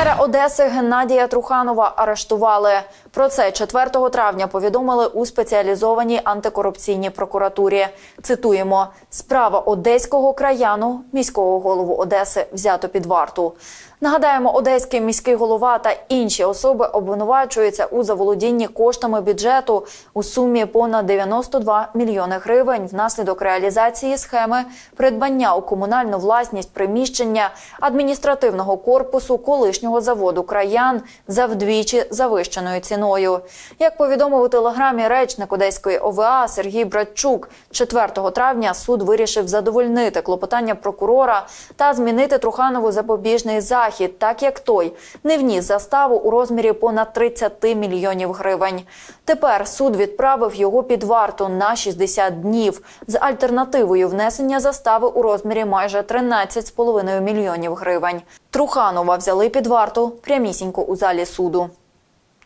Мера Одеси Геннадія Труханова арештували. Про це 4 травня повідомили у спеціалізованій антикорупційній прокуратурі. Цитуємо: справа одеського краяну, міського голову Одеси, взято під варту. Нагадаємо, одеський міський голова та інші особи обвинувачуються у заволодінні коштами бюджету у сумі понад 92 мільйони гривень внаслідок реалізації схеми придбання у комунальну власність приміщення адміністративного корпусу колишнього заводу краян за вдвічі завищеною ціною. Як повідомив у телеграмі речник Одеської ОВА Сергій Братчук, 4 травня суд вирішив задовольнити клопотання прокурора та змінити Труханову запобіжний захід, так як той не вніс заставу у розмірі понад 30 мільйонів гривень. Тепер суд відправив його під варту на 60 днів з альтернативою внесення застави у розмірі майже 13,5 мільйонів гривень. Труханова взяли під варту прямісінько у залі суду.